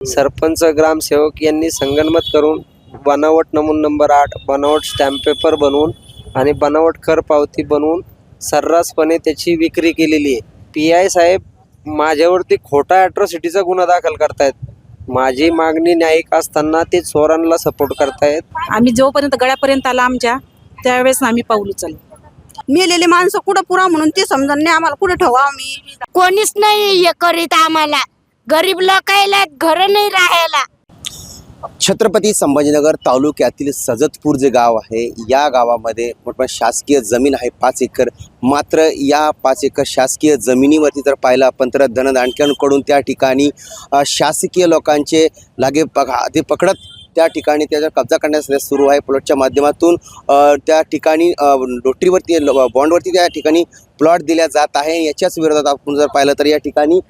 सरपंच ग्रामसेवक यांनी संगनमत करून बनावट नमून नंबर आठ बनावट स्टॅम्प पेपर बनवून आणि बनावट कर पावती बनवून सर्रासपणे त्याची विक्री केलेली आहे. पी आय साहेब माझ्यावरती खोटा ॲट्रॉसिटीचा गुन्हा दाखल करतायत. माझी मागणी न्यायिक असताना ते चोरांना सपोर्ट करतायत. आम्ही जोपर्यंत गळ्यापर्यंत आला आमच्या त्यावेळेस आम्ही पाऊल उचललो. मेलेले माणसं कुठं पुरा म्हणून ते समजा नाही आम्हाला कुठं ठेवा आम्ही? कोणीच नाही हे करीत आम्हाला. गरीब लोकायला घर नाही राहायला. छत्रपती संभाजीनगर तालुक्यातील सजतपूर जे गाव आहे या गावामध्ये मोठमोठ्या शासकीय जमीन आहे पाच एकर. मात्र या पाच एकर शासकीय जमिनीवरती जर पाहिलं आपण तर धनदांडक्यांकडून त्या ठिकाणी शासकीय लोकांचे लागे पग ते पकडत त्या ठिकाणी त्याचा कब्जा करण्यास सुरू आहे. प्लॉटच्या माध्यमातून त्या ठिकाणी लोटरीवरती बॉन्डवरती त्या ठिकाणी प्लॉट दिल्या जात आहे. याच्याच विरोधात आपण जर पाहिलं तर या ठिकाणी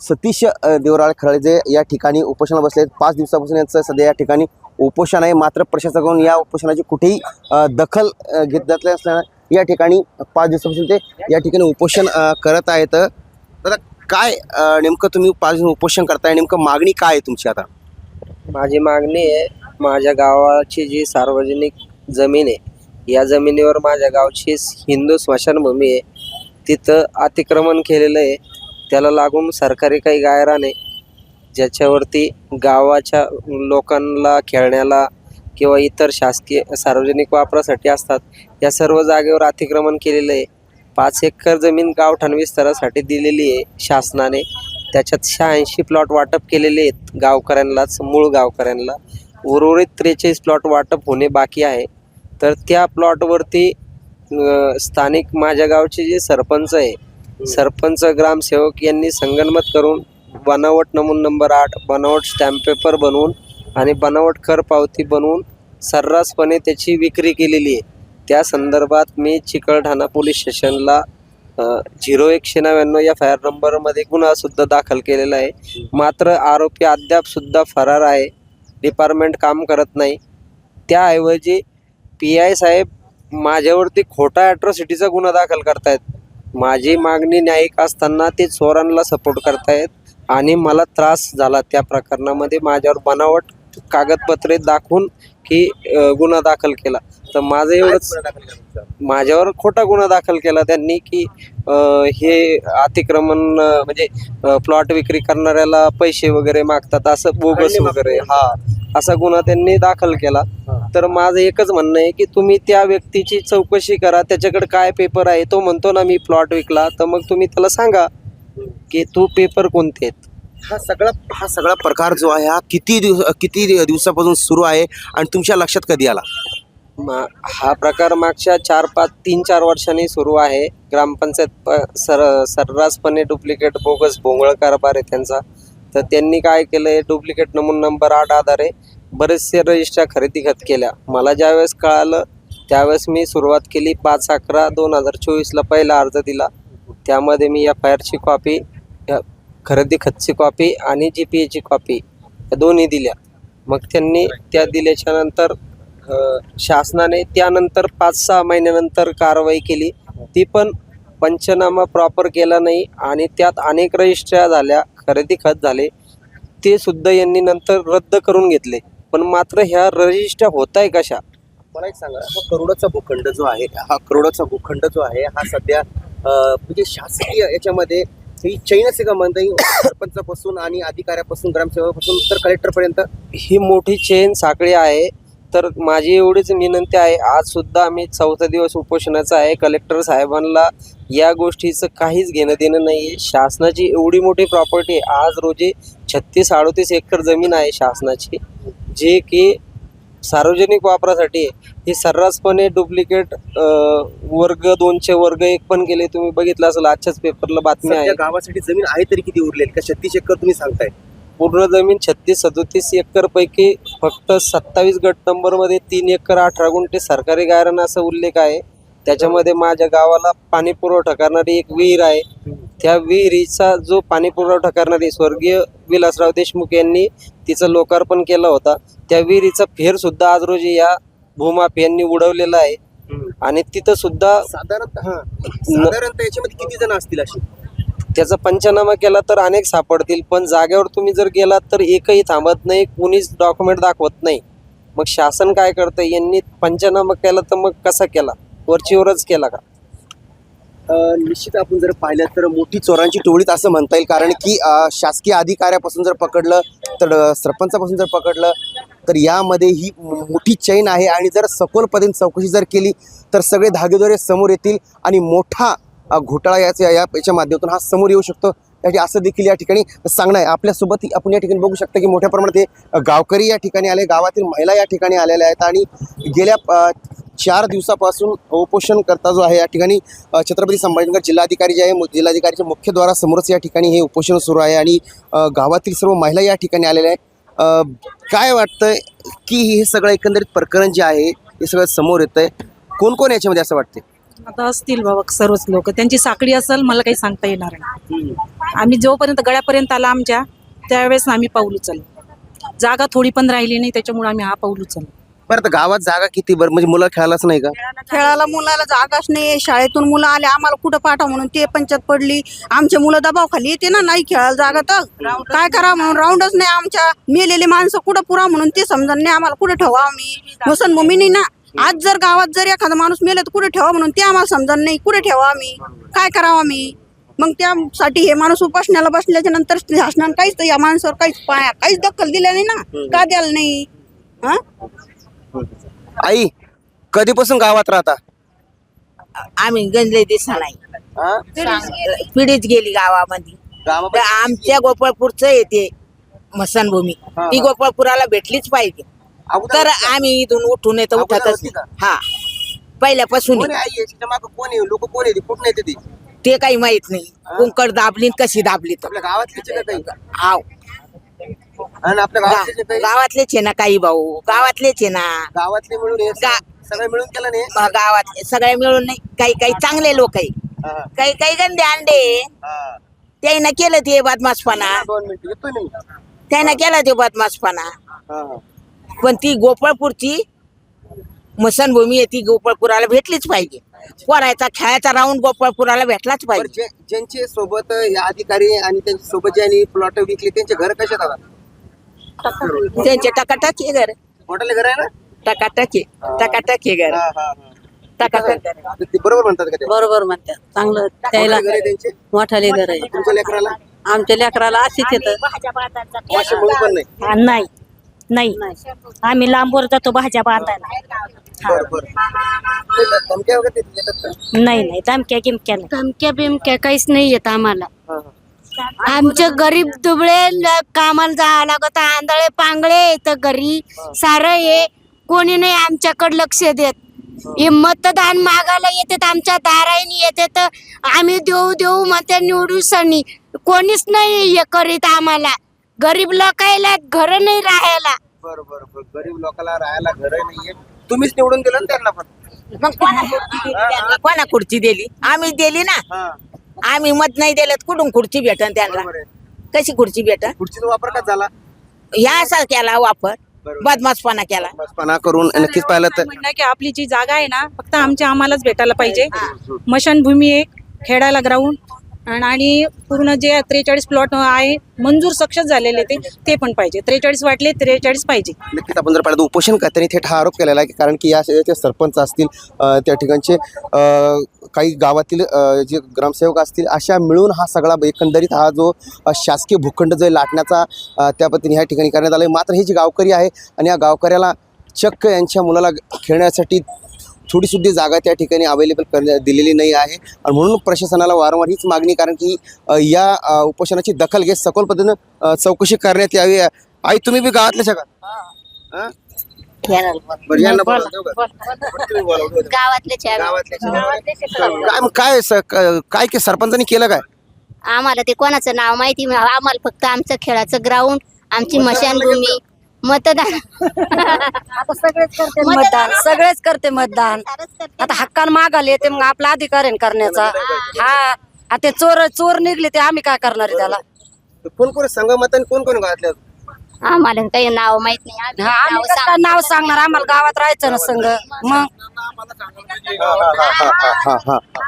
सतीश देवराळ खराळे जे या ठिकाणी उपोषणाला बसले आहेत. पाच दिवसापासून यांचं सध्या या ठिकाणी उपोषण आहे. मात्र प्रशासकाकडून या उपोषणाची कुठेही दखल घेत घेतली असल्यानं या ठिकाणी पाच दिवसापासून ते या ठिकाणी उपोषण करत आहेत. दादा काय नेमकं तुम्ही पाच दिवस उपोषण करताय? नेमकं मागणी काय आहे तुमची आता? माझी मागणी आहे माझ्या गावाची जी सार्वजनिक जमीन आहे या जमिनीवर माझ्या गावची हिंदू स्मशानभूमी आहे. तिथं अतिक्रमण केलेलं आहे. त्याला लागून सरकारी काही गायराने ज्याच्यावरती गावाच्या लोकांना खेळण्याला किंवा इतर शासकीय सार्वजनिक वापरासाठी असतात या सर्व जागेवर अतिक्रमण केलेलं आहे. पाच एकर जमीन गावठाण विस्तारासाठी दिलेली आहे शासनाने. त्याच्यात शहाऐंशी प्लॉट वाटप केलेले आहेत गावकऱ्यांनाच मूळ गावकऱ्यांना उर्वरित त्रेचाळीस प्लॉट वाटप होणे बाकी आहे. तर त्या प्लॉटवरती स्थानिक माझ्या गावचे जे सरपंच आहे सरपंच ग्रामसेवक यांनी संगनमत करून बनावट नमून नंबर आठ बनावट स्टॅम्प पेपर बनवून आणि बनावट कर पावती बनवून सर्रासपणे त्याची विक्री केलेली आहे. त्या संदर्भात मी चिकलठाणा पोलीस स्टेशनला झिरो एकशे नव्याण्णव या फायर नंबरमध्ये गुन्हासुद्धा दाखल केलेला आहे. मात्र आरोपी अद्यापसुद्धा फरार आहे. डिपार्टमेंट काम करत नाही. त्याऐवजी पी आय साहेब माझ्यावरती खोटा ॲट्रॉसिटीचा गुन्हा दाखल करतायत. माझी मागणी न्यायिक असताना ते चोरांना सपोर्ट करतायत आणि मला त्रास झाला त्या प्रकरणामध्ये माझ्यावर बनावट कागदपत्रे दाखवून की अ, गुन्हा दाखल केला. तर माझं एवढंच माझ्यावर खोटा गुन्हा दाखल केला त्यांनी की अ, हे अतिक्रमण अ, म्हणजे प्लॉट विक्री करणाऱ्याला पैसे वगैरे मागतात असं बोगस वगैरे हा असा गुन्हा त्यांनी दाखल केला. तर माझं एकच म्हणणं आहे की तुम्ही त्या व्यक्तीची चौकशी करा त्याच्याकडे काय पेपर आहे तो म्हणतो ना मी प्लॉट विकला तर मग तुम्ही त्याला सांगा की तू पेपर कोणते आहेत? हा सगळा हा सगळा प्रकार जो आहे हा किती दिवस किती दिवसापासून सुरू आहे आणि तुमच्या लक्षात कधी आला? मा हा प्रकार मागच्या चार पाच तीन चार वर्षांनी सुरू आहे. ग्रामपंचायत प सर सर्रासपणे डुप्लिकेट बोगस भोंगळ कारभार आहे त्यांचा. तर त्यांनी काय केलं आहे डुप्लिकेट नमून नंबर आठ आधारे बरेचसे रजिस्ट्र्या खरेदी खत केल्या. मला ज्यावेळेस कळालं त्यावेळेस मी सुरुवात केली पाच अकरा दोन हजार चोवीसला पहिला अर्ज दिला. त्यामध्ये मी एफ आय आरची कॉपी खरेदी खतची कॉपी आणि जी पी एची कॉपी या दोन्ही दिल्या. मग त्यांनी त्या दिल्याच्या नंतर शासनाने त्यानंतर पाच सहा महिन्यानंतर कारवाई केली. ती पण पंचनामा प्रॉपर केला नाही आणि त्यात अनेक रजिस्ट्र्या झाल्या खरेदी खत झाले. ते सुद्धा यांनी नंतर रद्द करून घेतले. पण मात्र ह्या रजिस्ट्र्या होत आहे कशा? मला एक सांगा हा करोडाचा भूखंड जो आहे हा करोडाचा भूखंड जो आहे हा सध्या अं, म्हणजे शासकीय याच्यामध्ये ही चैनच आहे का म्हणता येईल सरपंचापासून आणि अधिकाऱ्यापासून ग्रामसेवकापासून तर कलेक्टरपर्यंत? ही मोठी चेन साखळी आहे तर माझी एवढीच विनंती आहे आज सुद्धा आम्ही चौथा दिवस उपोषणाचा आहे कलेक्टर साहेबांना या गोष्टीचं काहीच घेणं देणं नाही आहे शासनाची एवढी मोठी प्रॉपर्टी आज रोजी छत्तीस अडोतीस एकर जमीन आहे शासनाची. जे की सार्वजनिक वापरासाठी ही सर्रासपणे डुप्लिकेट वर्ग दोनचे वर्ग एक पण केले तुम्ही बघितलं असेल आजच्याच पेपरला बातमी आहे गावासाठी जमीन आहे तरी किती उरलेली? का छत्तीस एकर तुम्ही सांगताय? पूर्ण जमीन छत्तीस सदोतीस एकर पैकी फक्त सत्तावीस गट नंबरमध्ये तीन एकर अठरा गुंठे सरकारी गायरान असा उल्लेख आहे. त्याच्यामध्ये माझ्या गावाला पाणी पुरवठा करणारी एक विहीर आहे. त्या विहिरीचा जो पाणी पुरवठा करणारी स्वर्गीय विलासराव देशमुख यांनी तिचं लोकार्पण केलं होता. त्या विहिरीचा फेर सुद्धा आज रोजी या भूमाफियांनी उडवलेला आहे. आणि तिथं सुद्धा साधारणतः हा. साधारणतः याच्यामध्ये किती जण असतील अशी? त्याचा पंचनामा केला तर अनेक सापडतील पण जागेवर तुम्ही जर गेलात तर एकही थांबत नाही कुणीच डॉक्युमेंट दाखवत नाही. मग शासन काय करतं यांनी पंचनामा केला तर मग कसा केला? वरचीवरच केला का? निश्चित आपण जर पाहिलं तर मोठी चोरांची टोळीत असं म्हणता येईल. कारण की शासकीय अधिकाऱ्यापासून जर पकडलं तर सरपंचापासून जर पकडलं तर यामध्ये ही मोठी चैन आहे. आणि जर सखोल पद्धतीने चौकशी जर केली तर सगळे धागेदोरे समोर येतील आणि मोठा घोटाळा याच्या याच्या माध्यमातून हा समोर येऊ शकतो. याची असं देखील या ठिकाणी सांगणं आहे. आपल्यासोबत आपण या ठिकाणी बघू शकता की मोठ्या प्रमाणात हे गावकरी या ठिकाणी आले गावातील महिला या ठिकाणी आलेल्या आहेत. आणि गेल्या चार दिवसापासून उपोषण करता जो आहे या ठिकाणी छत्रपती संभाजीनगर जिल्हाधिकारी जे आहे मु- जिल्हाधिकारीच्या मुख्यद्वारासमोरच या ठिकाणी हे उपोषण सुरू आहे आणि गावातील सर्व महिला या ठिकाणी आलेल्या आहेत. काय वाटतं की हे सगळं एकंदरीत प्रकरण जे आहे हे सगळं समोर येतं आहे कोण कोण याच्यामध्ये असं वाटते आता असतील बाबा सर्वच लोक. त्यांची साखळी असेल मला काही सांगता येणार नाही. आम्ही जोपर्यंत गळ्यापर्यंत आला आमच्या त्यावेळेस आम्ही पाऊल उचललो. जागा थोडी पण राहिली नाही त्याच्यामुळे आम्ही हा पाऊल उचललो. बरं आता गावात जागा किती बरं? म्हणजे मुलं खेळायलाच नाही का? खेळायला मुलाला जागाच नाही. शाळेतून मुलं आले आम्हाला कुठं पाठवा म्हणून ते पंचायत पडली. आमचे मुलं दबाव खाली येते ना नाही खेळायला जागा तर. काय करा म्हणून? राऊंडच नाही आमच्या. मेलेले माणसं कुठं पुरा म्हणून ते समजा नाही. आम्हाला कुठे ठेवा आम्ही? मुसलमुमी नाही ना. आज जर गावात जर एखादा माणूस मेला तर कुठे ठेवा म्हणून ते आम्हाला समजा नाही. कुठे ठेवा आम्ही? काय करावं आम्ही? मग त्यासाठी हे माणूस उपासण्याला बसल्याच्या नंतर शासनानं काहीच या माणसावर काहीच पाया काहीच दखल दिल्या नाही ना. का द्यायला नाही? हा? आई कधीपासून गावात राहता? आम्ही गंजले दिसा नाही हा? पिढीच गेली. गावामध्ये. तर आमच्या गोपाळपूरचं येते मसनभूमी. हा, ती हा. गोपाळपुराला भेटलीच पाहिजे. अगोदर तर आम्ही इथून उठून येतो अगोदर उठतच होती का? हा. पहिल्यापासून कोण आहे आई? याच्या मागं कोण आहे? लोक कोण आहे कुठून येते ती? ते काही माहीत नाही. कुंकड दाबली न कशी दाबली तर. आपल्या गावातलीच आहे का काही? हाव आणि आपल्या गावातले जे गा- काही गावातलेच आहे ना काही भाऊ गावातलेच आहे ना. गावातले मिळून हे गा- सगळे मिळून केलं नाही. गावातले सगळे मिळून नाही. काही काही चांगले लोक आहे. हा, काही काही गंदे अंडे हा. त्यानं केलं ते बदमाशपणा. दोन मिनिटं येतो मी. त्यानं केलं ते बदमाशपणा. हा, हा. पण ती गोपाळपूरची मसनभूमी आहे ती गोपाळपुराला भेटलीच पाहिजे. पोरायचा खेळायचा राऊंड गोपाळपुराला भेटलाच बरं, पाहिजे. जे- ज्यांचे सोबत हे अधिकारी आणि त्यांच्यासोबत ज्यांनी प्लॉट विकले त्यांचे घर कसे दादा त्यांचे टकाटक घर. मोठाले घर आहे ना? टकाटक टकाटक घर. हा, हा, हा. टकाटक घर. ते बरोबर म्हणतात का ते? बरोबर म्हणतात. चांगलं त्याला मोठाले घर आहे त्यांचे? मोठाले घर आहे. तुमच्या लेकराला? आमच्या लेकराला अशीच येतं. वाशी म्हणून पण नाही? नाही. नाही. आम्ही लांबवर जातो भाज्या बांधायला बरं बरं. ते धमक्या वगैरे देत- देतात का? नाही नाही. धमक्या गिमक्या नाही. धमक्या बिमक्या काहीच नाही येत आम्हाला. हा, हा. आमचे गरीब दुबळे ल- कामाला जावं लागत आंधळे पांगळे येत घरी सारं हे. कोणी नाही आमच्याकडे लक्ष देत. हे मतदान मागायला येतात आमच्या दाराईने येतात. आम्ही देऊ देऊ म्हणते निवडू सणी कोणीच नाही हे करीत आम्हाला. गरीब लोकायला घर नाही राहायला. बरं बरं बरं. गरीब लोकांना राहायला घर नाहीये तुम्हीच निवडून दिलं ना त्यांना पण? मग कोणा दिली? आम्ही दिली ना. हा. आम्ही मत नाही दिलं कुठून खुर्ची भेटन त्यांना? बरोबर आहे. कशी खुर्ची भेटन? खुर्चीचा वापर का झाला? ह्या असा केला वापर. बदमाशपणा केला. बसपणा करून नक्कीच पाहिलं तर म्हणणं की आपली जी जागा आहे ना फक्त आमच्या आम्हालाच भेटायला पाहिजे. मशानभूमी एक खेळायला ग्राउंड आणि पूर्ण जे त्रेचाळीस प्लॉट आहे मंजूर सक्षम झालेले ते ते पण पाहिजे. त्रेचाळीस वाटले त्रेचाळीस पाहिजे. नक्कीच आपण जर पाहिलं उपोषण करताना थेट हा आरोप केलेला आहे कारण की या शहराचे सरपंच असतील त्या ठिकाणचे काही गावातील जे ग्रामसेवक असतील अशा मिळून हा सगळा एकंदरीत हा जो शासकीय भूखंड जो लाटण्याचा त्या पद्धतीने ह्या ठिकाणी करण्यात आला आहे मात्र हे जे गावकरी आहे आणि या गावकऱ्याला चक्क यांच्या मुलाला खेळण्यासाठी थोडी सुद्धा जागा त्या ठिकाणी अवेलेबल करण्या दिलेली नाही आहे. आणि म्हणून प्रशासनाला वारंवार हीच मागणी कारण की या उपोषणाची दखल घेत सखोल पद्धतीनं चौकशी करण्यात यावी. आई तुम्ही बी गावातल्या का हा? का? गावातले गावातल्या काय काय क- के सरपंचानी केलं काय? आम्हाला ते कोणाचं नाव माहिती. आम्हाला फक्त आमचं खेळाचं ग्राउंड आमची मशानभूमी. मतदान. मतदान. सगळेच करते मतदान. आता हक्कान मागायला येते मग आपला अधिकार आहे ना करण्याचा. हा. आता ते चोर चोर निघले ते आम्ही काय करणार आहे त्याला? कोण कोण संघ मताने कोण कोण गावातल्या आम्हाला काही नाव माहीत नाही. हा आम्ही नाव कसं काय नाव सांगणार? आम्हाला गावात राहायचं ना संग. मग?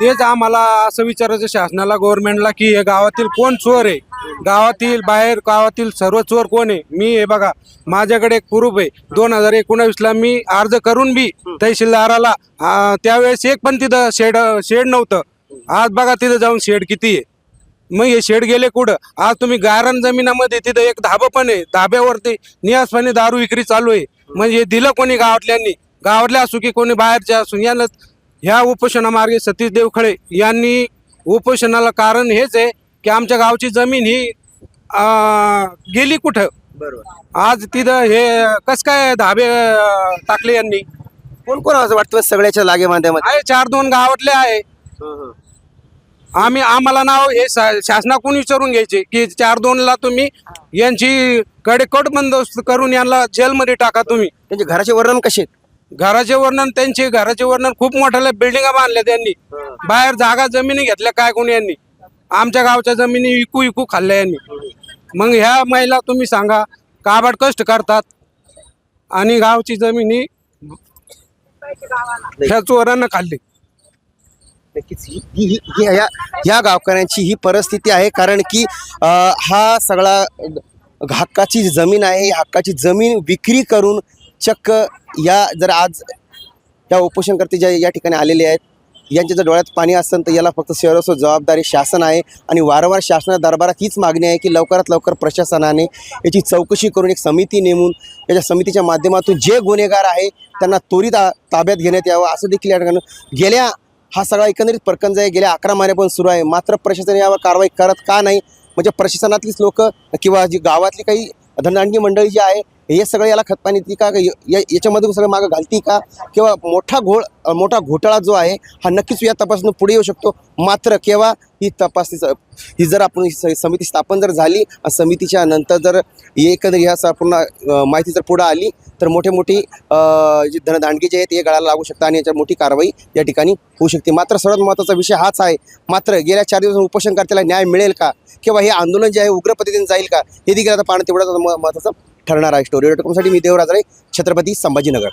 तेच आम्हाला असं विचारायचं शासनाला गव्हर्नमेंटला की हे गावातील कोण चोर आहे? गावातील बाहेर गावातील सर्व चोर कोण आहे? मी हे बघा माझ्याकडे एक प्रूफ आहे. दोन हजार एकोणावीसला मी अर्ज करून बी तहसीलदाराला आ, त्यावेळेस एक पण तिथं शेड शेड नव्हतं. आज बघा तिथं जाऊन शेड किती आहे. मग हे शेड गेले कुठं? आज तुम्ही गारण जमिनामध्ये तिथं एक धाबं पण आहे धाब्यावरती नियासपणे दारू विक्री चालू आहे. म्हणजे हे दिलं कोणी गावातल्यांनी? गावातल्या असू की कोणी बाहेरच्या असू यांना ह्या उपोषणामार्गे सतीश देवखळे यांनी उपोषणाला कारण हेच आहे की आमच्या गावची जमीन ही गेली कुठं? बरोबर. आज तिथं हे कस काय धाबे टाकले यांनी? कोण कोण असं वाटतं सगळ्याच्या लागे आहे चार दोन गावातले आहे. आम्ही आम्हाला नाव हे शासनाकडून विचारून घ्यायचे की चार दोनला तुम्ही यांची कडेकोट बंदोबस्त करून यांना जेलमध्ये टाका तुम्ही. त्यांचे घराचे वर्णन कसे? घराचे वर्णन त्यांचे घराचे वर्णन खूप मोठ्या बिल्डिंगा बांधल्या त्यांनी बाहेर जागा जमिनी घेतल्या काय कोणी यांनी? आमच्या गावच्या जमिनी विकू विकू खाल्ल्या यांनी. मग ह्या महिला तुम्ही सांगा काबाड कष्ट करतात आणि गावची जमिनी ह्या चोरांना खाल्ली. नक्कीच ही ही- ही- ह्या या या गावकऱ्यांची ही परिस्थिती आहे. कारण की अ, हा सगळा हक्काची जी जमीन आहे. या हक्काची जमीन विक्री करून चक्क या जर आज या उपोषणकर्ते ज्या या ठिकाणी आलेले आहेत यांच्या जर डोळ्यात पाणी असेल तर याला फक्त शहरासो जबाबदारी शासन आहे. आणि वारंवार शासनाच्या दरबारात हीच मागणी आहे की लवकरात लवकर प्रशासनाने याची चौकशी करून एक समिती नेमून याच्या समितीच्या माध्यमातून जे गुन्हेगार आहे त्यांना त्वरित आ- ताब्यात घेण्यात यावं. असं देखील या ठिकाणी गेल्या हा सगळा एकंदरीत प्रकंज आहे. गेल्या अकरा महिन्यापासून सुरू आहे. मात्र प्रशासन यावर कारवाई करत का नाही? म्हणजे प्रशासनातलीच लोक किंवा जी गावातली काही धनदांडी मंडळी जी आहे हे सगळं याला खतपाणी येते का या- याच्यामध्ये सगळं मागं घालती का? किंवा मोठा घोळ मोठा घोटाळा जो आहे हा नक्कीच या तपासून पुढे येऊ शकतो. मात्र केव्हा ही तपासणी ही जर आपण ही समिती स्थापन जर झाली आणि समितीच्या नंतर जर एकंदर ह्या पूर्ण माहिती जर पुढं आली तर मोठे मोठी जी धनदांडगी जे आहेत ते गळाला लागू शकतात आणि याच्यात मोठी कारवाई या ठिकाणी होऊ शकते. मात्र सर्वात महत्त्वाचा विषय हाच आहे मात्र गेल्या चार दिवस उपोषणकर्त्याला न्याय मिळेल का? किंवा हे आंदोलन जे आहे उग्र पद्धतीने जाईल का? हे देखील आता पाहणं तेवढंच महत्त्वाचं. ठरणार आहे. स्टोरी डॉट कॉमसाठी मी देवराज राय छत्रपती संभाजीनगर.